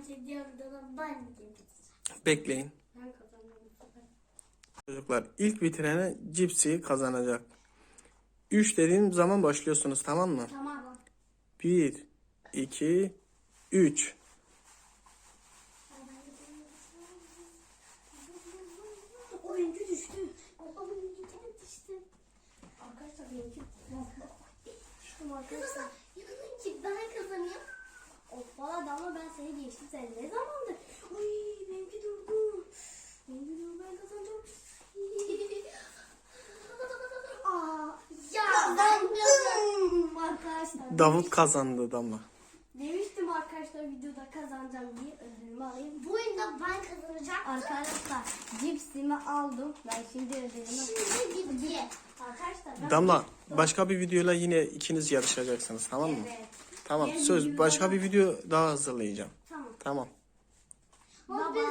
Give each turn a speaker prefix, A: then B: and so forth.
A: Bence
B: Bekleyin.
A: Ben.
B: Çocuklar ilk bitirene cipsi kazanacak. 3 dediğim zaman başlıyorsunuz tamam mı?
A: Tamam.
B: 1, 2, 3.
A: Oyuncu düştü. Oyuncu düştü. Arkadaşlar benimki arkadaşlar. İnanın ki ben kazanayım. Hoppala damla geçtim. Sen ne zamandır? Uy benimki durdu. Benimki durdu ben kazanacağım. Aa, ya kazandım arkadaşlar.
B: Davut kazandı Damla.
A: Demiştim arkadaşlar videoda kazanacağım diye ödülümü alayım. Bu oyunda ben kazanacağım. Arkadaşlar cipsimi aldım. Ben şimdi ödülümü Şimdi gitti. Arkadaşlar ben...
B: Damla başka bir videoyla yine ikiniz yarışacaksınız tamam mı?
A: Evet.
B: Tamam söz başka bir video daha hazırlayacağım.
A: Tamam. Baba.